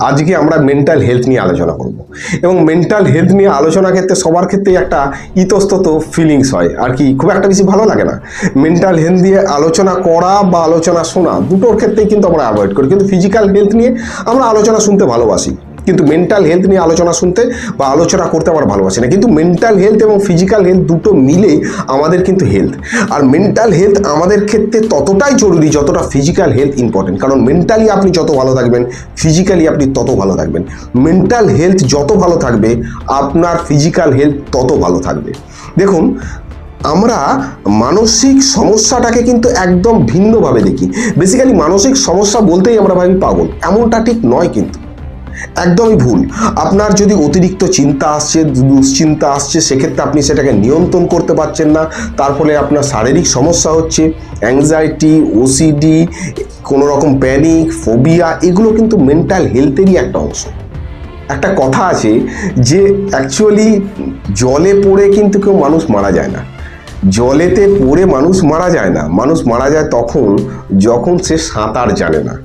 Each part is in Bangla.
আজকে আমরা মেন্টাল হেলথ নিয়ে আলোচনা করব। এবং মেন্টাল হেলথ নিয়ে আলোচনা ক্ষেত্রে সবার ক্ষেত্রে একটা ইতস্তত ফিলিংস হয়। আর কি, খুব একটা বেশি ভালো লাগে না। মেন্টাল হেলথ নিয়ে আলোচনা করা বা আলোচনা শোনা দুটোর ক্ষেত্রেই কিন্তু আমরা অ্যাভয়েড করি। কিন্তু ফিজিক্যাল হেলথ নিয়ে আমরা আলোচনা শুনতে ভালোবাসি। কিন্তু মেন্টাল হেলথ নিয়ে আলোচনা শুনতে বা আলোচনা করতে আমার ভালোবাসি না। কিন্তু মেন্টাল হেলথ এবং ফিজিক্যাল হেলথ দুটো মিলে আমাদের কিন্তু হেলথ আর মেন্টাল হেলথ আমাদের ক্ষেত্রে ততটাই জরুরি যতটা ফিজিক্যাল হেলথ ইম্পর্টেন্ট কারণ মেন্টালি আপনি যত ভালো থাকবেন ফিজিক্যালি আপনি তত ভালো থাকবেন। মেন্টাল হেলথ যত ভালো থাকবে, আপনার ফিজিক্যাল হেলথ তত ভালো থাকবে। দেখুন, আমরা মানসিক সমস্যাটাকে কিন্তু একদম ভিন্নভাবে দেখি। বেসিক্যালি মানসিক সমস্যা বলতেই আমরা ভাবি পাগল। এমনটা ঠিক নয় কিন্তু। একদমই ভুল। আপনার যদি অতিরিক্ত চিন্তা আসছে, দুশ্চিন্তা আসছে, সেক্ষেত্রে আপনি সেটাকে নিয়ন্ত্রণ করতে পারছেন না। তার ফলে আপনার শারীরিক সমস্যা হচ্ছে অ্যাংজাইটি ওসিডি কোনো রকম প্যানিক ফোবিয়া এগুলো কিন্তু মেন্টাল হেলথেরই একটা অংশ। একটা কথা আছে যে অ্যাকচুয়ালি জলে পড়ে কিন্তু কেউ মানুষ মারা যায় না। জলেতে পড়ে মানুষ মারা যায় না। মানুষ মারা যায় তখন, যখন সে সাঁতার জানে না।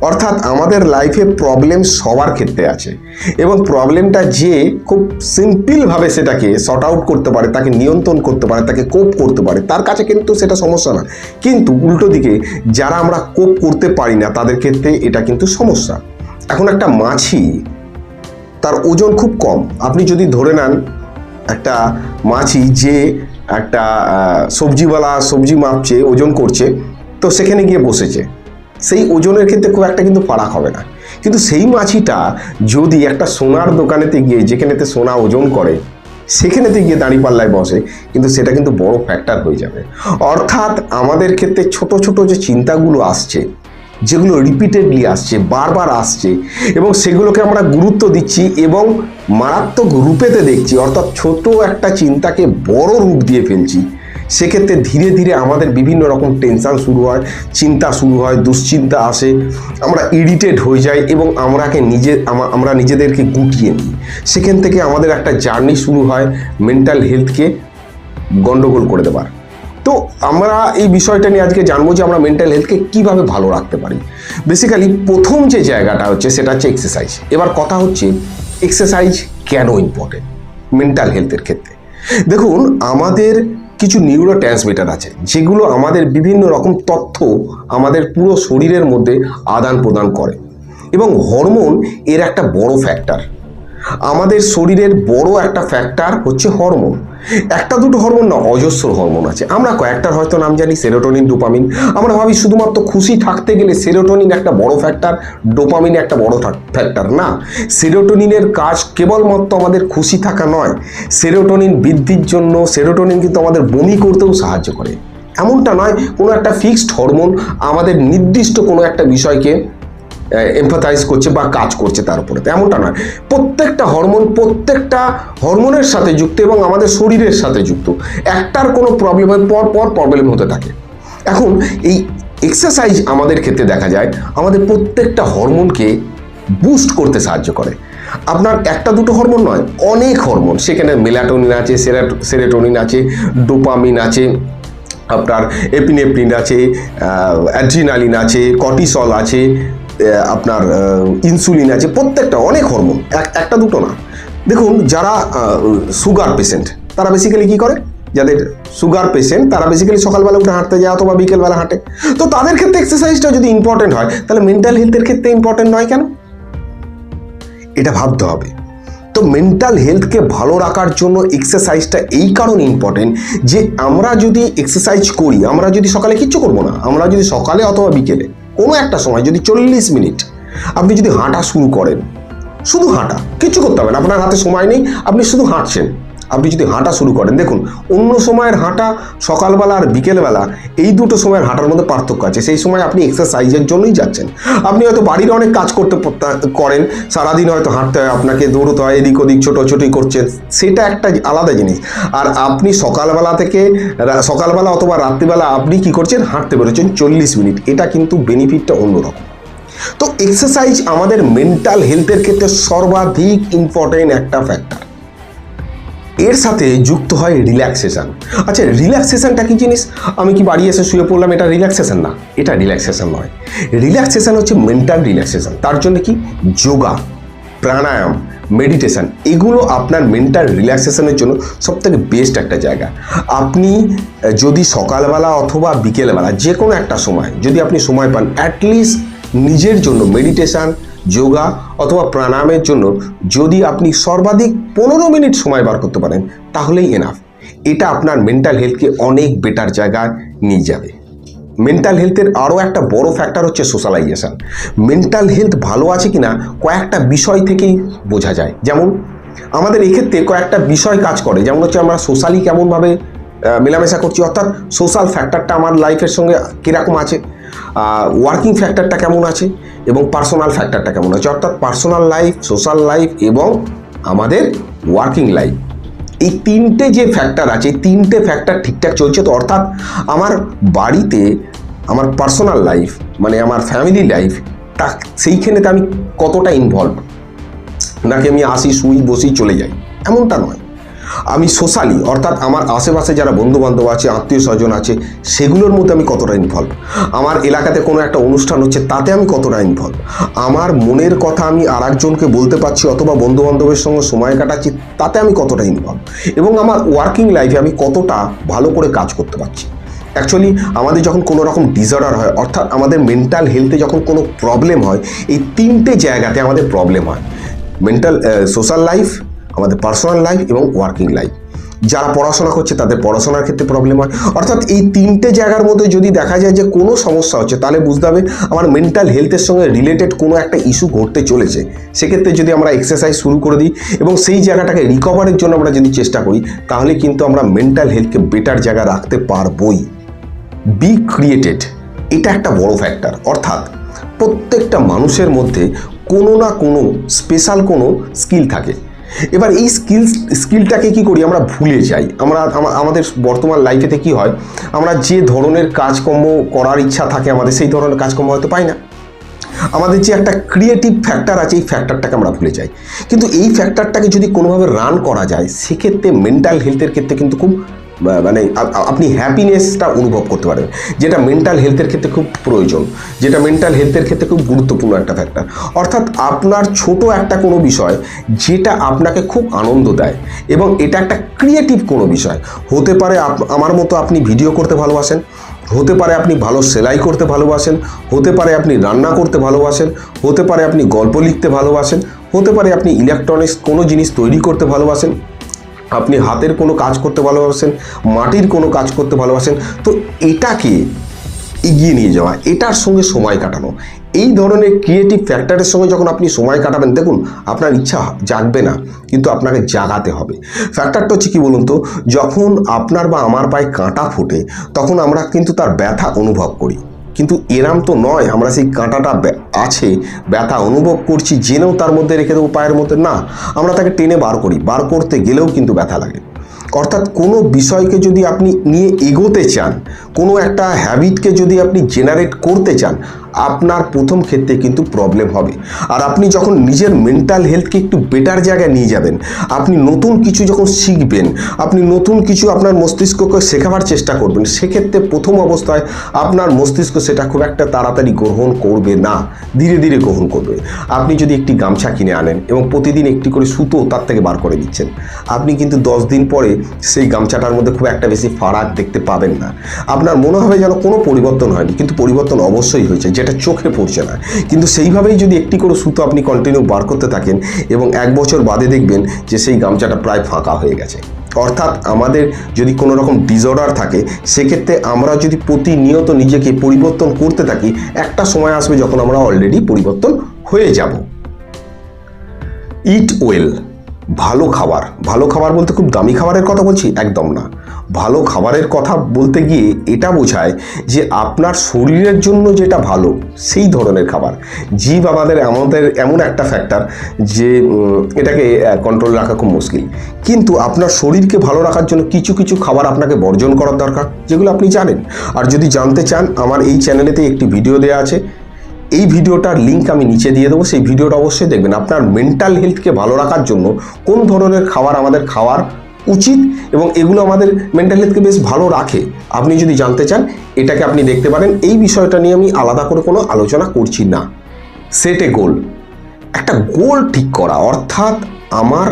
অর্থাৎ আমাদের লাইফে প্রবলেম সবার ক্ষেত্রে আছে। এবং প্রবলেমটা যে খুব সিম্পলভাবে সেটাকে শর্ট আউট করতে পারে, তাকে নিয়ন্ত্রণ করতে পারে, তাকে কোপ করতে পারে, তার কাছে কিন্তু সেটা সমস্যা না। কিন্তু উল্টো দিকে যারা আমরা কোপ করতে পারি না, তাদের ক্ষেত্রে এটা কিন্তু সমস্যা। এখন একটা মাছি, তার ওজন খুব কম। আপনি যদি ধরে নেন, একটা মাছি যে একটা সবজিওয়ালা সবজি মাপছে, ওজন করছে, তো সেখানে গিয়ে বসেছে। সেই ওজনের ক্ষেত্রে খুব একটা কিন্তু ফারাক হবে না। কিন্তু সেই মাছিটা যদি একটা সোনার দোকানেতে গিয়ে, যেখানেতে সোনা ওজন করে, সেখানেতে গিয়ে দাঁড়িপাল্লায় বসে, কিন্তু সেটা কিন্তু বড় ফ্যাক্টর হয়ে যাবে। অর্থাৎ আমাদের ক্ষেত্রে ছোট ছোট যে চিন্তাগুলো আসছে, যেগুলো রিপিটেডলি আসছে, বারবার আসছে, এবং সেগুলোকে আমরা গুরুত্ব দিচ্ছি এবং মারাত্মক রূপেতে দেখছি, অর্থাৎ ছোট একটা চিন্তাকে বড় রূপ দিয়ে ফেলছি সেক্ষেত্রে ধীরে ধীরে আমাদের বিভিন্ন রকম টেনশন শুরু হয়, চিন্তা শুরু হয়, দুশ্চিন্তা আসে, আমরা ইরিটেট হয়ে যাই এবং আমরাকে নিজে আমরা নিজেদেরকে গুটিয়ে নিই। সেখান থেকে আমাদের একটা জার্নি শুরু হয় মেন্টাল হেলথকে গন্ডগোল করে দেবার। তো আমরা এই বিষয়টা নিয়ে আজকে জানব যে আমরা মেন্টাল হেলথকে কীভাবে ভালো রাখতে পারি। বেসিক্যালি প্রথম যে জায়গাটা হচ্ছে সেটা হচ্ছে এক্সারসাইজ এবার কথা হচ্ছে এক্সারসাইজ কেন ইম্পর্টেন্ট মেন্টাল হেলথের ক্ষেত্রে। দেখুন, আমাদের কিছু নিউরো ট্রান্সমিটার আছে, যেগুলো আমাদের বিভিন্ন রকম তথ্য আমাদের পুরো শরীরের মধ্যে আদান প্রদান করে। এবং হরমোন এর একটা বড় ফ্যাক্টর আমাদের শরীরের বড় একটা ফ্যাক্টর হচ্ছে হরমোন একটা দুটো হরমোন না, অজস্র হরমোন আছে। আমরা কয়েকটার হয়তো নাম জানি সেরোটোনিন ডোপামিন আমরা ভাবি শুধুমাত্র খুশি থাকতে গেলে সেরোটোনিন একটা বড় ফ্যাক্টর ডোপামিন একটা বড় ফ্যাক্টর না সেরোটোনিনের কাজ কেবলমাত্র আমাদের খুশি থাকা নয়। সেরোটোনিন বৃদ্ধির জন্য সেরোটোনিন কিন্তু আমাদের বমি করতেও সাহায্য করে। এমনটা নয়, কোনো একটা ফিক্সড হরমোন আমাদের নির্দিষ্ট কোনো একটা বিষয়কে এমফাথাইজ করছে বা কাজ করছে তার উপরে। এমনটা নয়। প্রত্যেকটা হরমোন প্রত্যেকটা হরমোনের সাথে যুক্ত এবং আমাদের শরীরের সাথে যুক্ত। একটার কোনো প্রবলেমের পর পর প্রবলেম হতে থাকে। এখন এই এক্সারসাইজ আমাদের ক্ষেত্রে দেখা যায়, আমাদের প্রত্যেকটা হরমোনকে বুস্ট করতে সাহায্য করে। আপনার একটা দুটো হরমোন নয়, অনেক হরমোন সেখানে মেলাটোনিন আছে সেরাট- সেরেটোনিন আছে ডোপামিন আছে, আপনার এপিনেফ্রিন আছে অ্যাড্রিনালিন আছে কর্টিসল আছে আপনার ইনসুলিন আছে, প্রত্যেকটা, অনেক হরমোন এক- একটা দুটো না। দেখুন, যারা সুগার পেশেন্ট তারা বেসিক্যালি কি করে? যাদের সুগার পেশেন্ট তারা বেসিক্যালি সকালবেলা উঠে হাঁটতে যায় অথবা বিকেলবেলা হাঁটে। তো তাদের ক্ষেত্রে এক্সারসাইজটা যদি ইম্পর্টেন্ট হয়, তাহলে মেন্টাল হেলথের ক্ষেত্রে ইম্পর্টেন্ট নয় কেন? এটা ভাবতে হবে। তো মেন্টাল হেলথকে ভালো রাখার জন্য এক্সারসাইজটা এই কারণে ইম্পর্টেন্ট যে আমরা যদি এক্সারসাইজ করি, আমরা যদি সকালে কিচ্ছু করব না, আমরা যদি সকালে অথবা বিকেলে কোনো একটা সময় যদি চল্লিশ মিনিট আপনি যদি হাঁটা শুরু করেন, শুধু হাঁটা কিছু করতে হবে না, আপনার হাতে সময় নেই, আপনি শুধু হাঁটছেন। আপনি যদি হাঁটা শুরু করেন, দেখুন, অন্য সময়ের হাঁটা সকালবেলা আর বিকেলবেলা, এই দুটো সময়ের হাঁটার মধ্যে পার্থক্য আছে। সেই সময় আপনি এক্সারসাইজের জন্যই যাচ্ছেন। আপনি হয়তো বাড়ির অনেক কাজ করতে করেন, সারাদিন হয়তো হাঁটতে হয়, আপনাকে দৌড়তে হয়, এদিক ওদিক ছোটোছুটি করছেন, সেটা একটা আলাদা জিনিস। আর আপনি সকালবেলা থেকে সকালবেলা অথবা রাত্রিবেলা আপনি কি করছেন, হাঁটতে বেরোচ্ছেন চল্লিশ মিনিট। এটা কিন্তু বেনিফিটটা অন্যরকম। তো এক্সারসাইজ আমাদের মেন্টাল হেলথের ক্ষেত্রে সর্বাধিক ইম্পর্টেন্ট একটা ফ্যাক্টর এর সাথে যুক্ত হয় রিল্যাক্সেশন আচ্ছা রিল্যাক্সেশনটা কি জিনিস? আমি কি বাড়ি এসে শুয়ে পড়লাম, এটা রিল্যাক্সেশন না? এটা রিল্যাক্সেশন নয়। রিল্যাক্সেশন হচ্ছে মেন্টাল রিল্যাক্সেশন তার জন্য কি? যোগা, প্রাণায়াম মেডিটেশান এগুলো আপনার মেন্টাল রিল্যাক্সেশনের জন্য সবথেকে বেস্ট একটা জায়গা। আপনি যদি সকালবেলা অথবা বিকেলবেলা যে কোনো একটা সময়, যদি আপনি সময় পান অ্যাটলিস্ট নিজের জন্য মেডিটেশন যোগা অথবা প্রাণায়ামের জন্য যদি আপনি সর্বাধিক পনেরো মিনিট সময় বার করতে পারেন, তাহলেই এনাফ এটা আপনার মেন্টাল হেলথকে অনেক বেটার জায়গায় নিয়ে যাবে। মেন্টাল হেলথের আরও একটা বড় ফ্যাক্টর হচ্ছে সোশ্যালাইজেশন মেন্টাল হেলথ ভালো আছে কিনা কয়েকটা বিষয় থেকেই বোঝা যায়। যেমন, আমাদের এক্ষেত্রে কয়েকটা বিষয় কাজ করে। যেমন হচ্ছে আমরা সোশ্যালি কেমনভাবে মেলামেশা করছি। অর্থাৎ সোশ্যাল ফ্যাক্টরটা আমার লাইফের সঙ্গে কীরকম আছে? ওয়ার্কিং ফ্যাক্টরটা কেমন আছে এবং পার্সোনাল ফ্যাক্টরটা কেমন আছে? অর্থাৎ পার্সোনাল লাইফ সোশ্যাল লাইফ এবং আমাদের ওয়ার্কিং লাইফ এই তিনটে যে ফ্যাক্টর আছে তিনটে ফ্যাক্টর ঠিকঠাক চলছে তো? অর্থাৎ আমার বাড়িতে আমার পার্সোনাল লাইফ মানে আমার ফ্যামিলি লাইফ তা সেইখানেতে আমি কতটা ইনভলভ নাকি আমি আসি, শুই, বসি, চলে যাই? এমনটা নয়। আমি সোশ্যালি অর্থাৎ আমার আশেপাশে যারা বন্ধু বান্ধব আছে, আত্মীয় স্বজন আছে, সেগুলোর মধ্যে আমি কতটা ইনভলভ আমার এলাকাতে কোনো একটা অনুষ্ঠান হচ্ছে, তাতে আমি কতটা ইনভলভ আমার মনের কথা আমি আর একজনকে বলতে পারছি অথবা বন্ধু বান্ধবের সঙ্গে সময় কাটাচ্ছি, তাতে আমি কতটা ইনভলভ এবং আমার ওয়ার্কিং লাইফে আমি কতটা ভালো করে কাজ করতে পারছি? অ্যাকচুয়ালি আমাদের যখন কোনো রকম ডিসঅর্ডার হয়, অর্থাৎ আমাদের মেন্টাল হেলথে যখন কোনো প্রবলেম হয়, এই তিনটে জায়গাতে আমাদের প্রবলেম হয়। মেন্টাল সোশ্যাল লাইফ আমাদের পার্সোনাল লাইফ এবং ওয়ার্কিং লাইফ যারা পড়াশোনা করছে, তাদের পড়াশোনার ক্ষেত্রে প্রবলেম হয়। অর্থাৎ এই তিনটে জায়গার মধ্যে যদি দেখা যায় যে কোনো সমস্যা হচ্ছে, তাহলে বুঝতে হবে আমার মেন্টাল হেলথের সঙ্গে রিলেটেড কোনো একটা ইস্যু ঘটতে চলেছে। সেক্ষেত্রে যদি আমরা এক্সারসাইজ শুরু করে দিই এবং সেই জায়গাটাকে রিকভারের জন্য আমরা যদি চেষ্টা করি, তাহলে কিন্তু আমরা মেন্টাল হেলথকে বেটার জায়গা রাখতে পারবই। বি ক্রিয়েটেড এটা একটা বড় ফ্যাক্টর অর্থাৎ প্রত্যেকটা মানুষের মধ্যে কোনো না কোনো স্পেশাল কোনো স্কিল থাকে। এবার এই স্কিল স্কিলটাকে কি করি? আমরা ভুলে যাই। আমরা আমাদের বর্তমান লাইফেতে কি হয়? আমরা যে ধরনের কাজকর্ম করার ইচ্ছা থাকে আমাদের, সেই ধরনের কাজকর্ম হয়তো পাই না। আমাদের যে একটা ক্রিয়েটিভ ফ্যাক্টর আছে, এই ফ্যাক্টরটাকে আমরা ভুলে যাই। কিন্তু এই ফ্যাক্টরটাকে যদি কোনোভাবে রান করা যায়, সেক্ষেত্রে মেন্টাল হেলথের ক্ষেত্রে কিন্তু খুব মানে আপনি হ্যাপিনেসটা অনুভব করতে পারেন। যেটা মেন্টাল হেলথের ক্ষেত্রে খুব প্রয়োজন। যেটা মেন্টাল হেলথের ক্ষেত্রে খুব গুরুত্বপূর্ণ একটা ফ্যাক্টর অর্থাৎ আপনার ছোট একটা কোনো বিষয় যেটা আপনাকে খুব আনন্দ দেয় এবং এটা একটা ক্রিয়েটিভ কোনো বিষয়। হতে পারে আমার মতো আপনি ভিডিও করতে ভালোবাসেন, হতে পারে আপনি ভালো সেলাই করতে ভালোবাসেন, হতে পারে আপনি রান্না করতে ভালোবাসেন, হতে পারে আপনি গল্প লিখতে ভালোবাসেন, হতে পারে আপনি ইলেকট্রনিক্স কোনো জিনিস তৈরি করতে ভালোবাসেন আপনি হাতের কোনো কাজ করতে ভালোবাসেন, মাটির কোনো কাজ করতে ভালোবাসেন, তো এটাকে এগিয়ে নিয়ে যাওয়া, এটার সঙ্গে সময় কাটানো। এই ধরনের ক্রিয়েটিভ ফ্যাক্টরের সঙ্গে যখন আপনি সময় কাটাবেন, দেখুন, আপনার ইচ্ছা জাগবে না, কিন্তু আপনাকে জাগাতে হবে। ফ্যাক্টরটা হচ্ছে কি বলুন তো, যখন আপনার বা আমার পায়ে কাঁটা ফোটে, তখন আমরা কিন্তু তার ব্যথা অনুভব করি। কিন্তু এরাম তো নয়, আমরা সেই কাঁটাটা আছে, ব্যথা অনুভব করছি, জেনেও তার মধ্যে রেখে দেবো পায়ের মধ্যে। না, আমরা তাকে টেনে বার করি, বার করতে গেলেও কিন্তু ব্যথা লাগে। অর্থাৎ কোনো বিষয়কে যদি আপনি নিয়ে এগোতে চান, কোনো একটা হ্যাবিটকে যদি আপনি জেনারেট করতে চান আপনার প্রথম ক্ষেত্রে কিন্তু প্রবলেম হবে। আর আপনি যখন নিজের মেন্টাল হেলথকে একটু বেটার জায়গায় নিয়ে যাবেন, আপনি নতুন কিছু যখন শিখবেন, আপনি নতুন কিছু আপনার মস্তিষ্ককে শেখাবার চেষ্টা করবেন, সেক্ষেত্রে প্রথম অবস্থায় আপনার মস্তিষ্ক সেটা খুব একটা তাড়াতাড়ি গ্রহণ করবে না, ধীরে ধীরে গ্রহণ করবে। আপনি যদি একটি গামছা কিনে আনেন এবং প্রতিদিন একটি করে সুতো তার থেকে বার করে দিচ্ছেন, আপনি কিন্তু দশ দিন পরে সেই গামছাটার মধ্যে খুব একটা বেশি ফারাক দেখতে পাবেন না। আপনার মনে হবে যেন কোনো পরিবর্তন হয়নি, কিন্তু পরিবর্তন অবশ্যই হয়েছে। যেটা চোখে পড়ছে না। কিন্তু সেইভাবেই যদি একটি করে সুতো আপনি কন্টিনিউ বার করতে থাকেন এবং এক বছর বাদে দেখবেন যে সেই গামছাটা প্রায় ফাঁকা হয়ে গেছে। অর্থাৎ আমাদের যদি কোনো রকম ডিসঅর্ডার থাকে, সেক্ষেত্রে আমরা যদি প্রতিনিয়ত নিজেকে পরিবর্তন করতে থাকি, একটা সময় আসবে যখন আমরা অলরেডি পরিবর্তন হয়ে যাব। ইট ওয়েল ভালো খাবার। ভালো খাবার বলতে খুব দামি খাবারের কথা বলছি? একদম না। ভালো খাবারের কথা বলতে গিয়ে এটা বোঝায় যে আপনার শরীরের জন্য যেটা ভালো, সেই ধরনের খাবার। জীব আমাদের আমাদের এমন একটা ফ্যাক্টর যে এটাকে কন্ট্রোল রাখা খুব মুশকিল। কিন্তু আপনার শরীরকে ভালো রাখার জন্য কিছু কিছু খাবার আপনাকে বর্জন করার দরকার, যেগুলো আপনি জানেন। আর যদি জানতে চান, আমার এই চ্যানেলেতে একটি ভিডিও দেওয়া আছে। এই ভিডিওটার লিঙ্ক আমি নিচে দিয়ে দেবো। সেই ভিডিওটা অবশ্যই দেখবেন। আপনার মেন্টাল হেলথকে ভালো রাখার জন্য কোন ধরনের খাবার আমাদের খাওয়ার উচিত এবং এগুলো আমাদের মেন্টাল হেলথকে বেশ ভালো রাখে। আপনি যদি জানতে চান, এটাকে আপনি দেখতে পারেন। এই বিষয়টা নিয়ে আমি আলাদা করে কোনো আলোচনা করছি না। সেট গোল একটা গোল ঠিক করা, অর্থাৎ আমার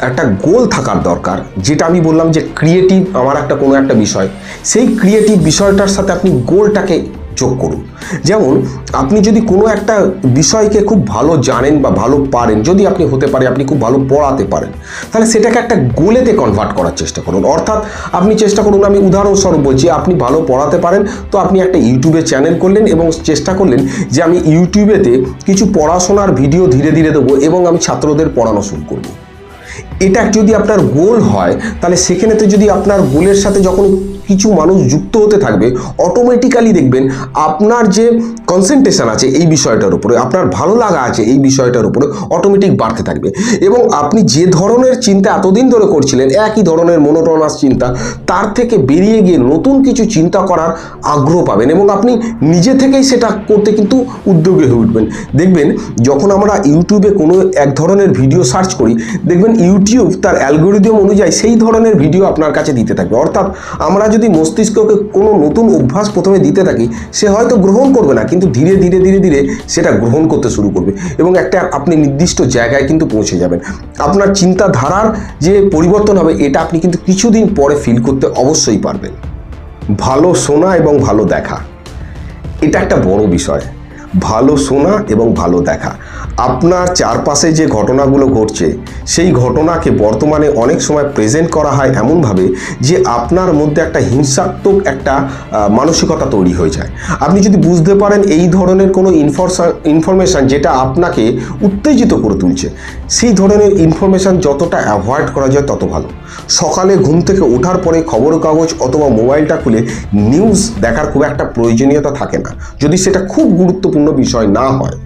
একটা গোল থাকার দরকার। যেটা আমি বললাম যে ক্রিয়েটিভ আমার একটা কোনো একটা বিষয়। সেই ক্রিয়েটিভ বিষয়টার সাথে আপনি গোলটাকে যোগ করুন। যেমন, আপনি যদি কোনো একটা বিষয়কে খুব ভালো জানেন বা ভালো পারেন, যদি আপনি হতে পারে, আপনি খুব ভালো পড়াতে পারেন, তাহলে সেটাকে একটা গোলেতে কনভার্ট করার চেষ্টা করুন। অর্থাৎ আপনি চেষ্টা করুন, আমি উদাহরণস্বরূপ বলছি, আপনি ভালো পড়াতে পারেন, তো আপনি একটা ইউটিউবে চ্যানেল করলেন এবং চেষ্টা করলেন যে আমি ইউটিউবেতে কিছু পড়াশোনার ভিডিও ধীরে ধীরে দেবো এবং আমি ছাত্রদের পড়ানো শুরু করব। এটা যদি আপনার গোল হয়, তাহলে সেখানেতে যদি আপনার গোলের সাথে যখন কিছু মানুষ যুক্ত হতে থাকবে অটোমেটিক্যালি দেখবেন আপনার যে কনসেন্ট্রেশন আছে এই বিষয়টার উপরে, আপনার ভালো লাগা আছে এই বিষয়টার উপরে অটোমেটিক বাড়তে থাকবে। এবং আপনি যে ধরনের চিন্তা এতদিন ধরে করছিলেন, একই ধরনের মনোটনাস চিন্তা, তার থেকে বেরিয়ে গিয়ে নতুন কিছু চিন্তা করার আগ্রহ পাবেন এবং আপনি নিজে থেকেই সেটা করতে কিন্তু উদ্যোগী হয়ে উঠবেন। দেখবেন, যখন আমরা ইউটিউবে কোনো এক ধরনের ভিডিও সার্চ করি, দেখবেন ইউটিউব তার অ্যালগোরিদম অনুযায়ী সেই ধরনের ভিডিও আপনার কাছে দিতে থাকবে। অর্থাৎ আমরা যদি মস্তিষ্ককে কোনো নতুন অভ্যাস প্রথমে দিতে থাকি, সে হয়তো গ্রহণ করবে না, কিন্তু ধীরে ধীরে ধীরে ধীরে সেটা গ্রহণ করতে শুরু করবে। এবং একটা আপনি নির্দিষ্ট জায়গায় কিন্তু পৌঁছে যাবেন। আপনার চিন্তাধারার যে পরিবর্তন হবে, এটা আপনি কিন্তু কিছুদিন পরে ফিল করতে অবশ্যই পারবেন। ভালো শোনা এবং ভালো দেখা। এটা একটা বড় বিষয়। ভালো শোনা এবং ভালো দেখা। আপনার চারপাশে যে ঘটনাগুলো ঘটছে, সেই ঘটনাকে বর্তমানে অনেক সময় প্রেজেন্ট করা হয় এমনভাবে যে আপনার মধ্যে একটা হিংসাত্মক একটা মানসিকতা তৈরি হয়ে যায়। আপনি যদি বুঝতে পারেন এই ধরনের কোনো ইনফরমেশান যেটা আপনাকে উত্তেজিত করে তুলছে, সেই ধরনের ইনফরমেশান যতটা অ্যাভয়েড করা যায় তত ভালো। সকালে ঘুম থেকে ওঠার পরে খবর কাগজ অথবা মোবাইলটা খুলে নিউজ দেখার খুব একটা প্রয়োজনীয়তা থাকে না। যদি সেটা খুব গুরুত্বপূর্ণ বিষয় না হয়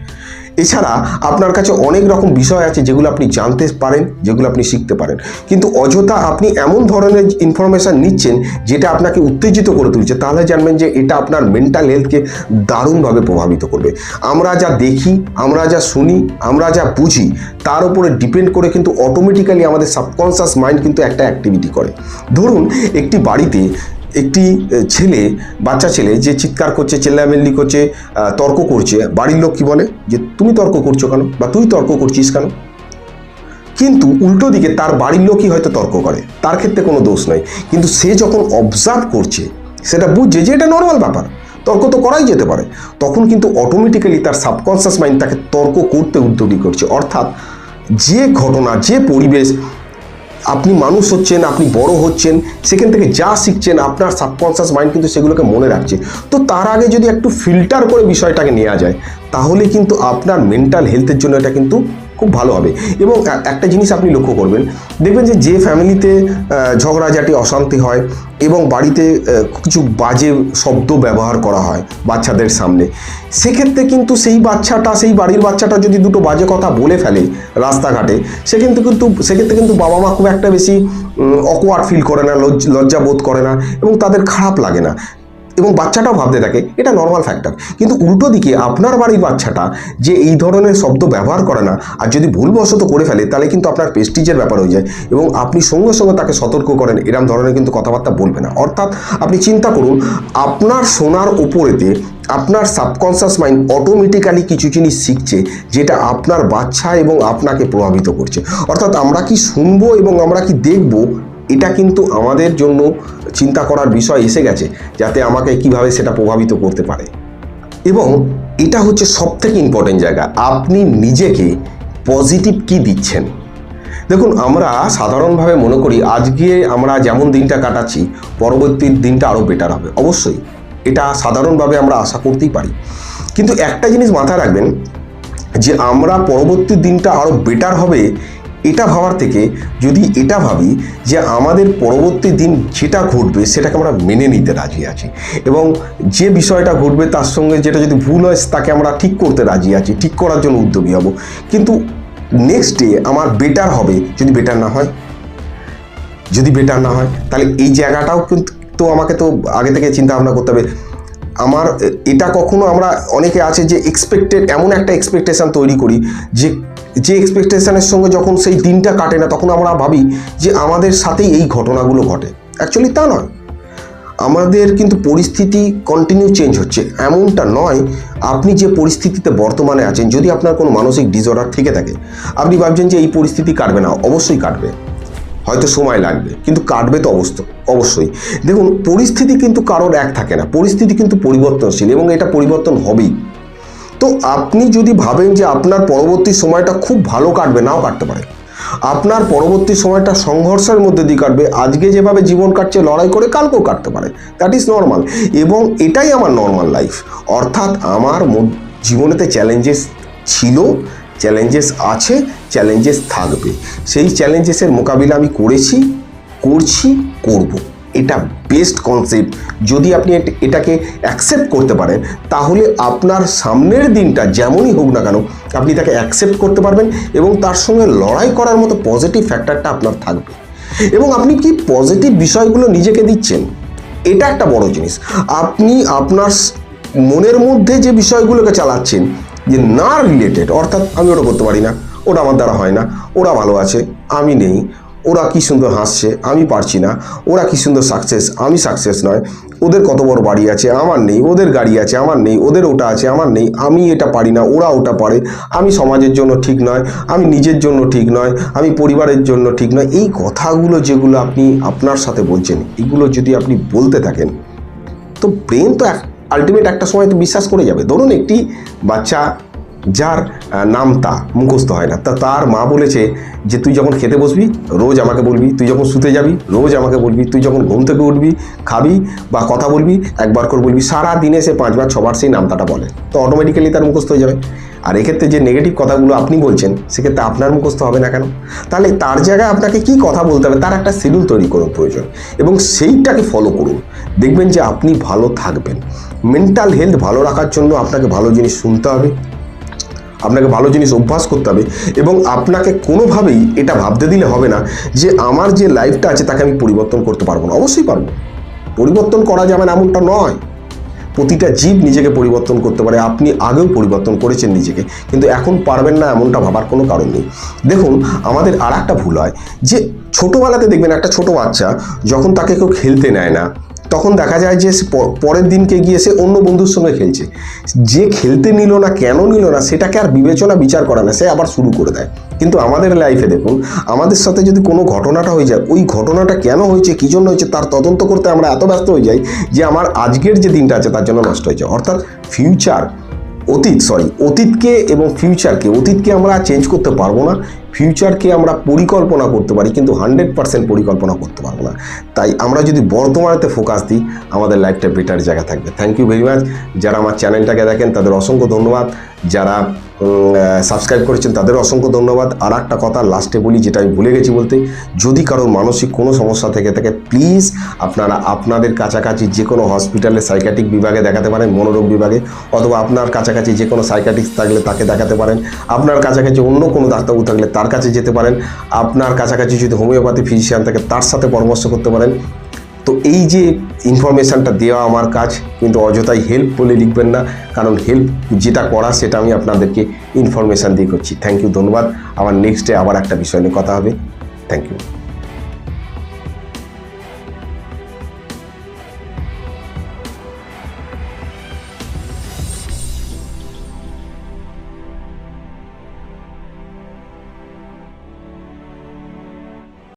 এছাড়া আপনার কাছে অনেক রকম বিষয় আছে যেগুলো আপনি জানতে পারেন, যেগুলো আপনি শিখতে পারেন। কিন্তু অযথা আপনি এমন ধরনের ইনফরমেশান নিচ্ছেন যেটা আপনাকে উত্তেজিত করে তুলছে, তাহলে জানবেন যে এটা আপনার মেন্টাল হেলথকে দারুণভাবে প্রভাবিত করবে। আমরা যা দেখি, আমরা যা শুনি, আমরা যা বুঝি, তার উপরে ডিপেন্ড করে কিন্তু অটোমেটিক্যালি আমাদের সাবকনসিয়াস মাইন্ড কিন্তু একটা অ্যাক্টিভিটি করে। ধরুন, একটি বাড়িতে একটি ছেলে, বাচ্চা ছেলে যে চিৎকার করছে, চেল্লামেল্লি করছে তর্ক করছে, বাড়ির লোক কি বলে? যে তুমি তর্ক করছ কেন? বা তুই তর্ক করছিস কেন? কিন্তু উল্টো দিকে তার বাড়ির লোকই হয়তো তর্ক করে, তার ক্ষেত্রে কোনো দোষ নয় কিন্তু সে যখন অবজার্ভ করছে, সেটা বুঝছে যে এটা নর্মাল ব্যাপার, তর্ক তো করাই যেতে পারে। তখন কিন্তু অটোমেটিক্যালি তার সাবকনসিয়াস মাইন্ড তাকে তর্ক করতে উদ্যোগী করছে। অর্থাৎ যে ঘটনা, যে পরিবেশ আপনি মানুষ হচ্ছেন, আপনি বড় হচ্ছেন, সেখান থেকে যা শিখছেন, আপনার সাবকনসিয়াস মাইন্ড কিন্তু সেগুলোকে মনে রাখছে। তো তার আগে যদি একটু ফিল্টার করে বিষয়টাকে নেওয়া যায়, তাহলে কিন্তু আপনার মেন্টাল হেলথের জন্য এটা কিন্তু খুব ভালো হবে। এবং একটা জিনিস আপনি লক্ষ্য করবেন, দেখবেন যে যে ফ্যামিলিতে ঝগড়াঝাটি, অশান্তি হয় এবং বাড়িতে কিছু বাজে শব্দ ব্যবহার করা হয় বাচ্চাদের সামনে, সেক্ষেত্রে কিন্তু সেই বাচ্চাটা, সেই বাড়ির বাচ্চাটা যদি দুটো বাজে কথা বলে ফেলে রাস্তাঘাটে সেক্ষেত্রে কিন্তু সেক্ষেত্রে কিন্তু বাবা মা খুব একটা বেশি অকওয়ার্ড ফিল করে না, লজ্জা বোধ করে না এবং তাদের খারাপ লাগে না। এবং বাচ্চাটাও ভাবতে থাকে, এটা নর্মাল ফ্যাক্টর কিন্তু উল্টো দিকে আপনার বাড়ির বাচ্চাটা যে এই ধরনের শব্দ ব্যবহার করে না, আর যদি ভুলবশত করে ফেলে, তাহলে কিন্তু আপনার প্রেস্টিজের ব্যাপার হয়ে যায় এবং আপনি সঙ্গে সঙ্গে তাকে সতর্ক করেন, এরম ধরনের কিন্তু কথাবার্তা বলবে না। অর্থাৎ আপনি চিন্তা করুন, আপনার শোনার উপরেতে আপনার সাবকনসিয়াস মাইন্ড অটোমেটিক্যালি কিছু জিনিস শিখছে, যেটা আপনার বাচ্চা এবং আপনাকে প্রভাবিত করছে। অর্থাৎ আমরা কি শুনব এবং আমরা কি দেখব এটা কিন্তু আমাদের জন্য চিন্তা করার বিষয় এসে গেছে, যাতে আমাকে কীভাবে সেটা প্রভাবিত করতে পারে। এবং এটা হচ্ছে সব থেকে ইম্পর্টেন্ট জায়গা, আপনি নিজেকে পজিটিভ কি দিচ্ছেন? দেখুন, আমরা সাধারণভাবে মনে করি, আজকে আমরা যেমন দিনটা কাটাচ্ছি, পরবর্তী দিনটা আরও বেটার হবে। অবশ্যই, এটা সাধারণভাবে আমরা আশা করতেই পারি। কিন্তু একটা জিনিস মাথায় রাখবেন, যে আমরা পরবর্তী দিনটা আরও বেটার হবে এটা ভাবার থেকে যদি এটা ভাবি যে আমাদের পরবর্তী দিন যেটা ঘটবে সেটাকে আমরা মেনে নিতে রাজি আছি। এবং যে বিষয়টা ঘটবে তার সঙ্গে যেটা যদি ভুল হয় তাকে আমরা ঠিক করতে রাজি আছি, ঠিক করার জন্য উদ্যোগী হব। কিন্তু নেক্সট ডে আমার বেটার হবে যদি বেটার না হয়। যদি বেটার না হয়, তাহলে এই জায়গাটাও কিন্তু তো আমাকে তো আগে থেকে চিন্তা ভাবনা করতে হবে। আমার, এটা কখনো আমরা অনেকে আছে যে এক্সপেক্টেড এমন একটা এক্সপেকটেশন তৈরি করি যে যে এক্সপেকটেশনের সঙ্গে যখন সেই দিনটা কাটে না, তখন আমরা ভাবি যে আমাদের সাথেই এই ঘটনাগুলো ঘটে। অ্যাকচুয়ালি তা নয়। আমাদের কিন্তু পরিস্থিতি কন্টিনিউ চেঞ্জ হচ্ছে। এমনটা নয়, আপনি যে পরিস্থিতিতে বর্তমানে আছেন, যদি আপনার কোনো মানসিক ডিসঅর্ডার থেকে থাকে, আপনি ভাবছেন যে এই পরিস্থিতি কাটবে না, অবশ্যই কাটবে। হয়তো সময় লাগবে, কিন্তু কাটবে তো অবস্থ অবশ্যই। দেখুন, পরিস্থিতি কিন্তু কারোর এক থাকে না। পরিস্থিতি কিন্তু পরিবর্তনশীল এবং এটা পরিবর্তন হবেই। তো আপনি যদি ভাবেন যে আপনার পরবর্তী সময়টা খুব ভালো কাটবে, নাও কাটতে পারে। আপনার পরবর্তী সময়টা সংঘর্ষের মধ্যে দিয়ে কাটবে, আজকে যেভাবে জীবন কাটছে, লড়াই করে কালকেও কাটতে পারে। দ্যাট ইজ নর্মাল এবং এটাই আমার নর্মাল লাইফ অর্থাৎ আমার জীবনেতে চ্যালেঞ্জেস ছিল চ্যালেঞ্জেস আছে চ্যালেঞ্জেস থাকবে। সেই চ্যালেঞ্জেসের মোকাবিলা আমি করেছি, করছি, করব। এটা বেস্ট কনসেপ্ট যদি আপনি এট- এটাকে অ্যাকসেপ্ট করতে পারেন, তাহলে আপনার সামনের দিনটা যেমনই হোক না কেন, আপনি তাকে অ্যাকসেপ্ট করতে পারবেন এবং তার সঙ্গে লড়াই করার মতো পজিটিভ ফ্যাক্টরটা আপনার থাকবে। এবং আপনি কি পজিটিভ বিষয়গুলো নিজেকে দিচ্ছেন? এটা একটা বড় জিনিস। আপনি আপনার মনের মধ্যে যে বিষয়গুলোকে চালাচ্ছেন, যে না রিলেটেড অর্থাৎ আমি ওটা করতে পারি না, ওটা আমার দ্বারা হয় না, ওরা ভালো আছে, আমি নেই ওরা কি সুন্দর হাসছে, আমি পারছি না। ওরা কি সুন্দর সাকসেস আমি সাকসেস নয়। ওদের কত বড় বাড়ি আছে, আমার নেই। ওদের গাড়ি আছে, আমার নেই। ওদের ওটা আছে, আমার নেই। আমি এটা পারি না, ওরা ওটা পারে। আমি সমাজের জন্য ঠিক নয়, আমি নিজের জন্য ঠিক নয়, আমি পরিবারের জন্য ঠিক নয়। এই কথাগুলো যেগুলো আপনি আপনার সাথে বলছেন, এগুলো যদি আপনি বলতে থাকেন, তো ব্রেন তো আলটিমেট একটা সময় তো বিশ্বাস করে যাবে। ধরুন একটি বাচ্চা যার নাম তা, মুখস্থ হয় না। তা তার মা বলেছে যে, তুই যখন খেতে বসবি, রোজ আমাকে বলবি, তুই যখন শুতে যাবি, রোজ আমাকে বলবি, তুই যখন ঘুম থেকে উঠবি, খাবি বা কথা বলবি, একবার করে বলবি, সারা দিনে সে পাঁচবার, ছবার সেই নামতাটা বলে। তো অটোমেটিক্যালি তার মুখস্থ হয়ে যাবে। আর এক্ষেত্রে যে নেগেটিভ কথাগুলো আপনি বলছেন, সেক্ষেত্রে আপনার মুখস্থ হবে না কেন? তাহলে তার জায়গায় আপনাকে কি কথা বলতে হবে? তার একটা শিডিউল তৈরি করুন প্রয়োজন। এবং সেইটাকে ফলো করুন। দেখবেন যে আপনি ভালো থাকবেন। মেন্টাল হেলথ ভালো রাখার জন্য আপনাকে ভালো জিনিস শুনতে হবে। আপনাকে ভালো জিনিস অভ্যাস করতে হবে এবং আপনাকে কোনোভাবেই এটা ভাবতে দিলে হবে না যে আমার যে লাইফটা আছে তাকে আমি পরিবর্তন করতে পারব না। অবশ্যই পারব। পরিবর্তন করা যাবে না এমনটা নয়। প্রতিটা জীব নিজেকে পরিবর্তন করতে পারে। আপনি আগেও পরিবর্তন করেছেন নিজেকে। কিন্তু এখন পারবেন না এমনটা ভাবার কোনো কারণ নেই। দেখুন, আমাদের আর একটা ভুল হয় যে ছোটোবেলাতে দেখবেন একটা ছোট বাচ্চা যখন তাকে কেউ খেলতে নেয় না তখন দেখা যায় যে পরের দিনকে গিয়ে সে অন্য বন্ধুর সঙ্গে খেলছে। যে খেলতে নিল না, কেন নিল না, সেটাকে আর বিবেচনা বিচার করে না, সে আবার শুরু করে দেয়। কিন্তু আমাদের লাইফে দেখুন, আমাদের সাথে যদি কোনো ঘটনাটা হয়ে যায়, ওই ঘটনাটা কেন হয়েছে, কী জন্য হয়েছে, তার তদন্ত করতে আমরা এত ব্যস্ত হয়ে যাই যে আমার আজকের যে দিনটা আছে, তার জন্য নষ্ট হয়েছে। অর্থাৎ ফিউচার অতীত সরি অতীতকে এবং ফিউচারকে অতীতকে আমরা চেঞ্জ করতে পারব না। ফিউচারকে আমরা পরিকল্পনা করতে পারি, কিন্তু হান্ড্রেড পার্সেন্ট পরিকল্পনা করতে পারব না। তাই আমরা যদি বর্তমানেতে ফোকাস দিই, আমাদের লাইফটা বেটার জায়গা থাকবে। থ্যাংক ইউ ভেরি মাচ যারা আমার চ্যানেলটাকে দেখেন, তাদের অসংখ্য ধন্যবাদ। যারা সাবস্ক্রাইব করেছেন, তাদের অসংখ্য ধন্যবাদ। আর একটা কথা লাস্টে বলি, যেটা আমি ভুলে গেছি বলতে, যদি কারোর মানসিক কোনো সমস্যা থেকে থাকে প্লিজ আপনারা আপনাদের কাছাকাছি যে কোনো হসপিটালে সাইকাটিক বিভাগে দেখাতে পারেন, মনোরোগ বিভাগে, অথবা আপনার কাছাকাছি যে কোনো সাইকাটিক্স থাকলে তাকে দেখাতে পারেন। আপনার কাছাকাছি অন্য কোনো ডাক্তারবাবু থাকলে তার কাছে যেতে পারেন, আপনার কাছাকাছি যদি হোমিওপ্যাথি ফিজিশিয়ান থাকে তার সাথে পরামর্শ করতে পারেন। তো এই যে ইনফরমেশানটা দেওয়া আমার কাজ, কিন্তু অযথাই হেল্প বলে লিখবেন না, কারণ হেল্প যেটা করা সেটা আমি আপনাদেরকে ইনফরমেশান দিয়ে করছি। থ্যাংক ইউ ধন্যবাদ। আবার নেক্সট ডে আবার একটা বিষয় নিয়ে কথা হবে। Thank you